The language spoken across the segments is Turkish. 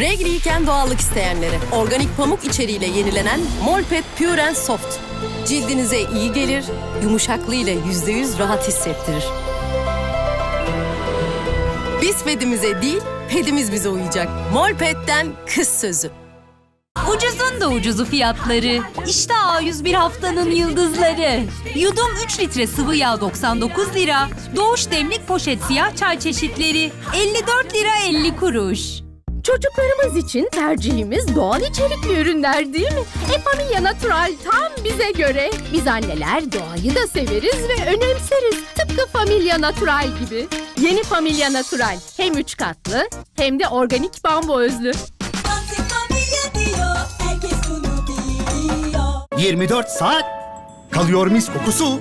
Regliyken doğallık isteyenlere organik pamuk içeriğiyle yenilenen Molpet Pure and Soft. Cildinize iyi gelir, yumuşaklığıyla %100 rahat hissettirir. Biz pedimize değil, pedimiz bize uyacak. Molpet'ten kız sözü. Ucuzun da ucuzu fiyatları. İşte A101 haftanın yıldızları. Yudum 3 litre sıvı yağ 99 lira. Doğuş demlik poşet siyah çay çeşitleri 54 lira 50 kuruş. Çocuklarımız için tercihimiz doğal içerikli ürünler değil mi? E Familia Natural tam bize göre. Biz anneler doğayı da severiz ve önemseriz. Tıpkı Familia Natural gibi. Yeni Familia Natural hem üç katlı hem de organik bambu özlü. Artık familya diyor, herkes bunu biliyor. 24 saat kalıyor mis kokusu.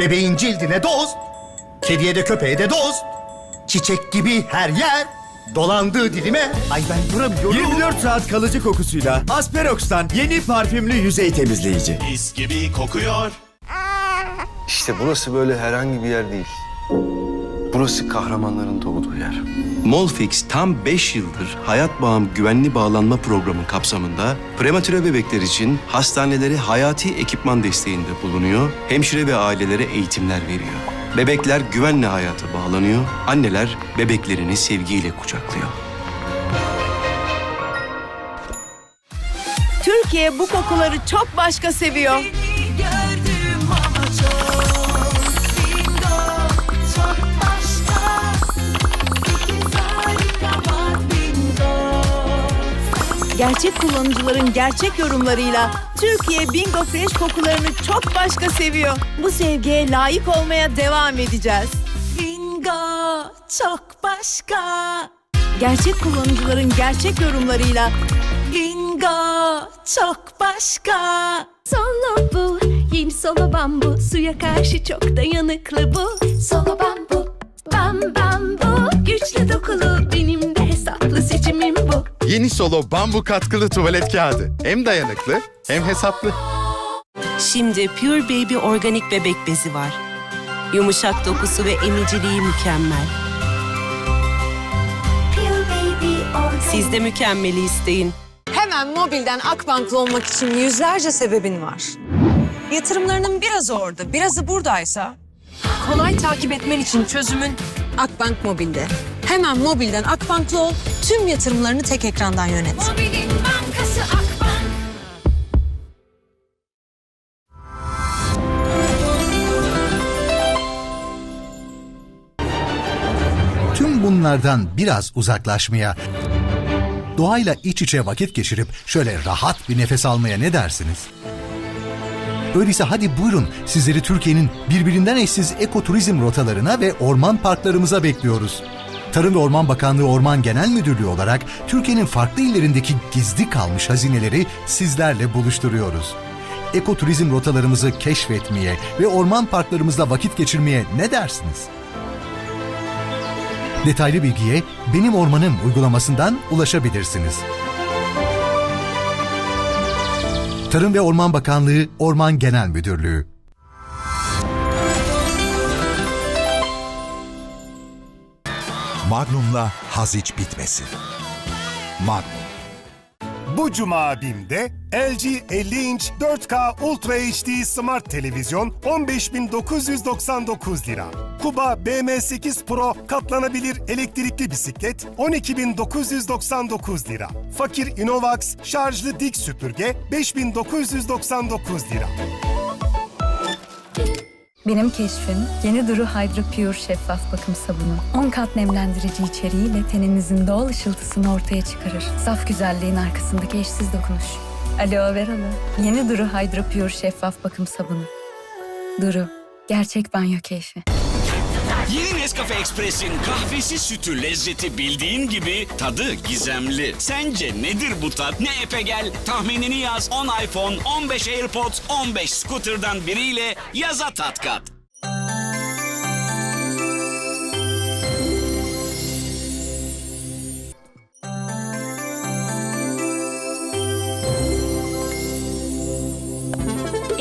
Bebeğin cildine doz. Kediye de köpeğe de doz. Çiçek gibi her yer. Dolandığı dilime. Ay ben duramıyorum. 24 saat kalıcı kokusuyla Asperox'tan yeni parfümlü yüzey temizleyici. Mis gibi kokuyor. İşte burası böyle herhangi bir yer değil. Burası kahramanların doğduğu yer. Molfix tam 5 yıldır Hayat Bağım Güvenli Bağlanma Programı kapsamında prematüre bebekler için hastanelere hayati ekipman desteğinde bulunuyor, hemşire ve ailelere eğitimler veriyor. Bebekler güvenle hayata bağlanıyor, anneler bebeklerini sevgiyle kucaklıyor. Türkiye bu kokuları çok başka seviyor. Gerçek kullanıcıların gerçek yorumlarıyla Türkiye Bingo Fresh kokularını çok başka seviyor. Bu sevgiye layık olmaya devam edeceğiz. Bingo, çok başka. Gerçek kullanıcıların gerçek yorumlarıyla Bingo, çok başka. Solo bu, yeni solo bambu. Suya karşı çok dayanıklı bu. Solo bambu, bam bambu. Güçlü dokulu, benim hesaplı seçimim bu. Yeni Solo bambu katkılı tuvalet kağıdı. Hem dayanıklı hem hesaplı. Şimdi Pure Baby organik bebek bezi var. Yumuşak dokusu ve emiciliği mükemmel. Siz de mükemmeli isteyin. Hemen mobilden Akbank'lı olmak için yüzlerce sebebin var. Yatırımlarının birazı orada, birazı buradaysa kolay takip etmen için çözümün Akbank Mobil'de. Hemen mobilden Akbank'lı ol, tüm yatırımlarını tek ekrandan yönet. Mobilin bankası Akbank. Tüm bunlardan biraz uzaklaşmaya, doğayla iç içe vakit geçirip şöyle rahat bir nefes almaya ne dersiniz? Öyleyse hadi buyurun sizleri Türkiye'nin birbirinden eşsiz ekoturizm rotalarına ve orman parklarımıza bekliyoruz. Tarım ve Orman Bakanlığı Orman Genel Müdürlüğü olarak Türkiye'nin farklı illerindeki gizli kalmış hazineleri sizlerle buluşturuyoruz. Ekoturizm rotalarımızı keşfetmeye ve orman parklarımızda vakit geçirmeye ne dersiniz? Detaylı bilgiye Benim Ormanım uygulamasından ulaşabilirsiniz. Tarım ve Orman Bakanlığı Orman Genel Müdürlüğü Magnum'la haz bitmesin. Magnum. Bu cuma BİM'de LG 50 inç 4K Ultra HD Smart Televizyon 15.999 lira. Kuba BM8 Pro katlanabilir elektrikli bisiklet 12.999 lira. Fakir Innovax şarjlı dik süpürge 5.999 lira. Benim keşfim yeni Duru Hydro Pure şeffaf bakım sabunu. 10 kat nemlendirici içeriğiyle teninizin doğal ışıltısını ortaya çıkarır. Saf güzelliğin arkasındaki eşsiz dokunuş. Aloe Vera'lı yeni Duru Hydro Pure şeffaf bakım sabunu. Duru, gerçek banyo keyfi. Yeni Nescafe Express'in kahvesi sütü lezzeti bildiğin gibi tadı gizemli. Sence nedir bu tat? Ne epe gel? Tahminini yaz. 10 iPhone, 15 AirPods, 15 scooter'dan biriyle yaza tat kat.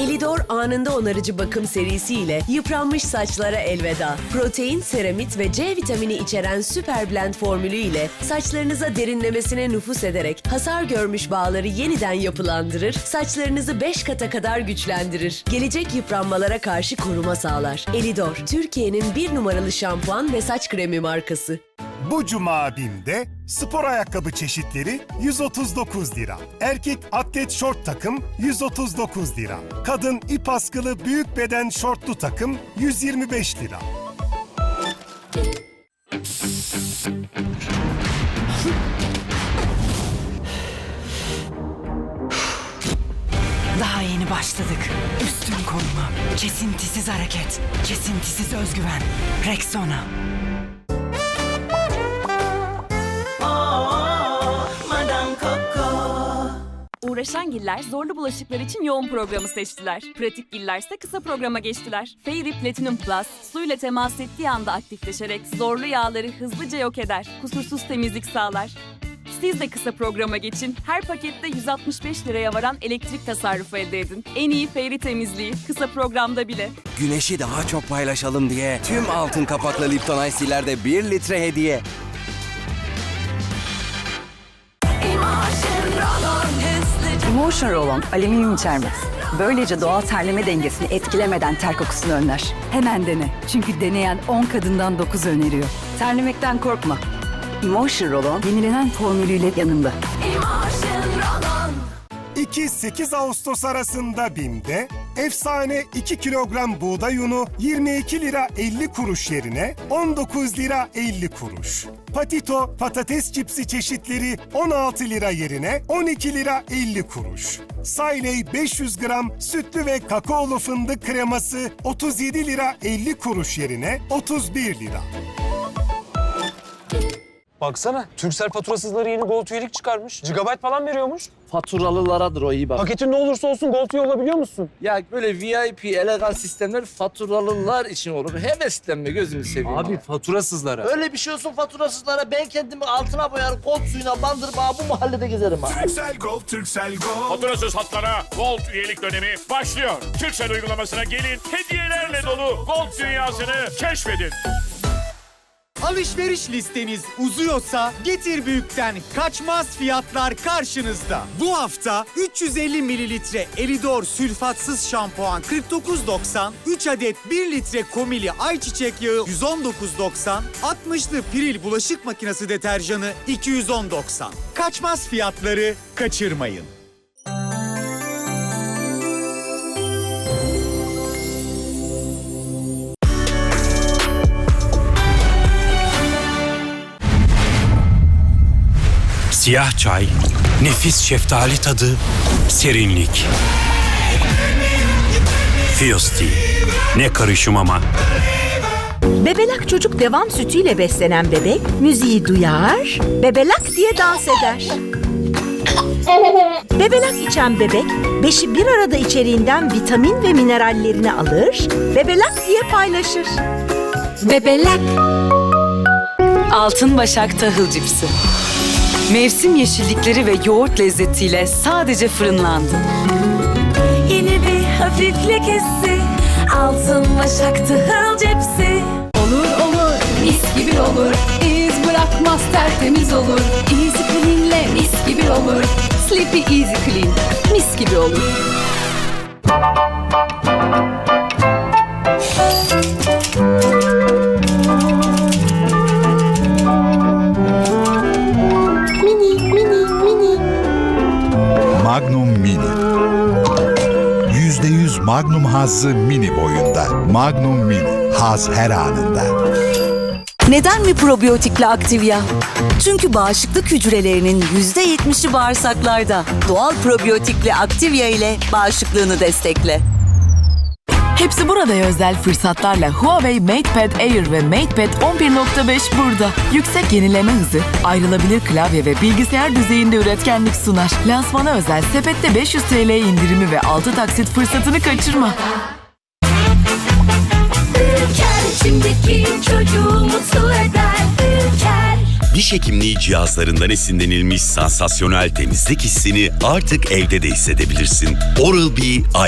Elidor anında onarıcı bakım serisiyle yıpranmış saçlara elveda. Protein, seramit ve C vitamini içeren Super Blend formülü ile saçlarınıza derinlemesine nüfus ederek hasar görmüş bağları yeniden yapılandırır, saçlarınızı 5 kata kadar güçlendirir. Gelecek yıpranmalara karşı koruma sağlar. Elidor, Türkiye'nin bir numaralı şampuan ve saç kremi markası. Bu cuma BİM'de spor ayakkabı çeşitleri 139 lira. Erkek atlet şort takım 139 lira. Kadın ip askılı büyük beden şortlu takım 125 lira. Daha yeni başladık. Üstün koruma, kesintisiz hareket, kesintisiz özgüven. Rexona. Uğraşan giller zorlu bulaşıklar için yoğun programı seçtiler. Pratik giller ise kısa programa geçtiler. Fairy Platinum Plus suyla temas ettiği anda aktifleşerek zorlu yağları hızlıca yok eder. Kusursuz temizlik sağlar. Siz de kısa programa geçin. Her pakette 165 liraya varan elektrik tasarrufu elde edin. En iyi Fairy temizliği kısa programda bile. Güneşi daha çok paylaşalım diye tüm altın kapaklı Lipton Ice'lerde 1 litre hediye. Emotion Roll-On alüminyum içermez. Böylece doğal terleme dengesini etkilemeden ter kokusunu önler. Hemen dene. Çünkü deneyen 10 kadından 9 öneriyor. Terlemekten korkma. Emotion Roll-On yenilenen formülüyle yanında. 2-8 Ağustos arasında BİM'de efsane 2 kilogram buğday unu 22 lira 50 kuruş yerine 19 lira 50 kuruş. Patito patates cipsi çeşitleri 16 lira yerine 12 lira 50 kuruş. Sayley 500 gram sütlü ve kakaolu fındık kreması 37 lira 50 kuruş yerine 31 lira. Baksana Turkcell faturasızları yeni Gold üyelik çıkarmış. Gigabyte falan veriyormuş. Faturalılaradır o iyi bak. Paketin ne olursa olsun Gold üye olabiliyor musun? Ya böyle VIP elegan sistemler faturalılar için olur. Heveslenme gözünü seveyim. Abi ya. faturasızlara. Öyle bir şey olsun faturasızlara ben kendimi altına boyar kod suyuna bandırıp ha bu mahallede gezerim ha. Türksel Gold, Türksel Gold. Faturasız hatlara Gold üyelik dönemi başlıyor. Türksel uygulamasına gelin, hediyelerle dolu Gold dünyasını keşfedin. Alışveriş listeniz uzuyorsa Getir Büyük'ten kaçmaz fiyatlar karşınızda. Bu hafta 350 mililitre Elidor sülfatsız şampuan 49.90, 3 adet 1 litre komili ayçiçek yağı 119.90, 60'lı Piril bulaşık makinesi deterjanı 210.90. Kaçmaz fiyatları kaçırmayın. Siyah çay, nefis şeftali tadı, serinlik. Fiyosti, ne karışım ama. Bebelak çocuk devam sütüyle beslenen bebek müziği duyar, bebelak diye dans eder. Bebelak içen bebek beşi bir arada içeriğinden vitamin ve minerallerini alır, bebelak diye paylaşır. Bebelak. Altın Başak Tahıl Cipsi. Mevsim yeşillikleri ve yoğurt lezzetiyle sadece fırınlandı. Yeni bir hafiflik hissi. Altın başak tahıl cepsi. Olur olur, mis gibi olur. İz bırakmaz tertemiz olur. Easy Clean'le mis gibi olur. Sleepy Easy Clean, mis gibi olur. Hazzı mini boyunda. Magnum Mini. Haz her anında. Neden mi probiyotikli Activia? Çünkü bağışıklık hücrelerinin %70'i bağırsaklarda. Doğal probiyotikli Activia ile bağışıklığını destekle. Hepsi burada özel fırsatlarla Huawei MatePad Air ve MatePad 11.5 burada. Yüksek yenileme hızı, ayrılabilir klavye ve bilgisayar düzeyinde üretkenlik sunar. Lansmana özel sepette 500 TL indirimi ve 6 taksit fırsatını kaçırma. Diş hekimliği cihazlarından esinlenilmiş sansasyonel temizlik hissini artık evde de hissedebilirsin. Oral-B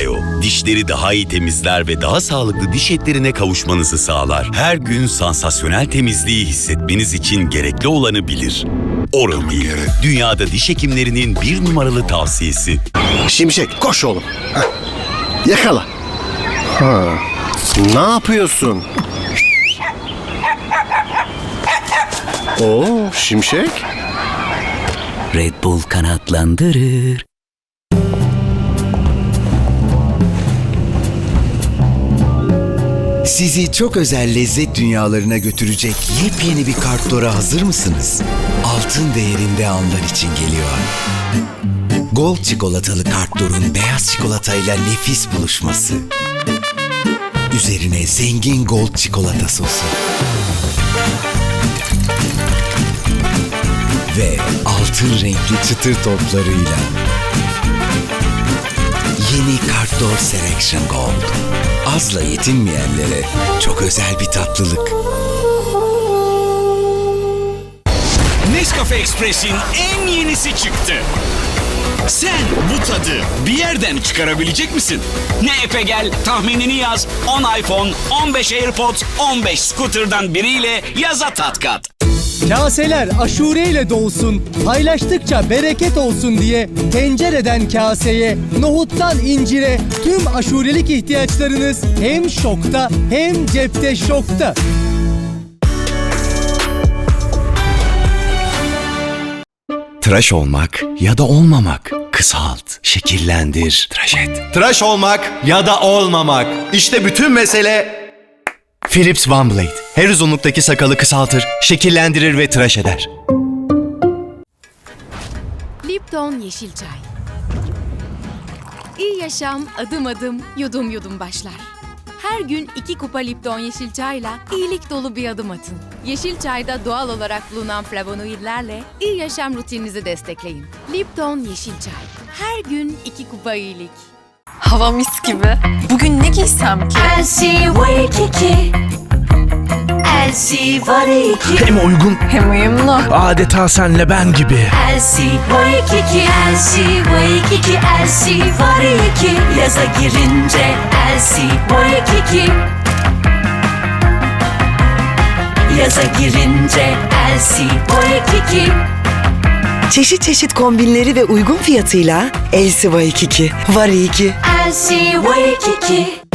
IO, dişleri daha iyi temizler ve daha sağlıklı diş etlerine kavuşmanızı sağlar. Her gün sansasyonel temizliği hissetmeniz için gerekli olanı bilir. Oral-B, dünyada diş hekimlerinin bir numaralı tavsiyesi. Şimşek koş oğlum. Heh. Yakala. Ha. Ne yapıyorsun? Oo, Şimşek. Red Bull kanatlandırır. Sizi çok özel lezzet dünyalarına götürecek yepyeni bir kartlara hazır mısınız? Altın değerinde anlar için geliyor. Gold çikolatalı kartdorun beyaz çikolatayla nefis buluşması. Üzerine zengin gold çikolata sosu. Ve altın renkli çıtır toplarıyla. Yeni Kartdor Selection Gold. Azla yetinmeyenlere çok özel bir tatlılık. Nescafe Express'in en yenisi çıktı. Sen bu tadı bir yerden çıkarabilecek misin? Ne epe gel tahminini yaz. 10 iPhone, 15 AirPods, 15 scooter'dan biriyle yaza tat kat. Kaseler aşureyle dolsun, paylaştıkça bereket olsun diye tencereden kaseye, nohuttan incire tüm aşurelik ihtiyaçlarınız hem şokta hem cepte şokta. Tıraş olmak ya da olmamak. Kısalt, şekillendir, tıraş et. Tıraş olmak ya da olmamak. İşte bütün mesele Philips One Blade. Her uzunluktaki sakalı kısaltır, şekillendirir ve tıraş eder. Lipton Yeşil Çay. İyi yaşam adım adım, yudum yudum başlar. Her gün iki kupa Lipton Yeşil Çay'la iyilik dolu bir adım atın. Yeşil Çay'da doğal olarak bulunan flavonoidlerle iyi yaşam rutininizi destekleyin. Lipton Yeşil Çay. Her gün iki kupa iyilik. Hava mis gibi. Bugün ne giysem ki? Elsie Waikiki Elsie var iki Hem uygun Hem uyumlu. adeta senle ben gibi. Elsie Waikiki Elsie Waikiki Elsie var iki Yaza girince Elsie Waikiki Yaza girince Elsie Waikiki Çeşit çeşit kombinleri ve uygun fiyatıyla Elsi Waikiki. Var iyi ki. Elsie Waikiki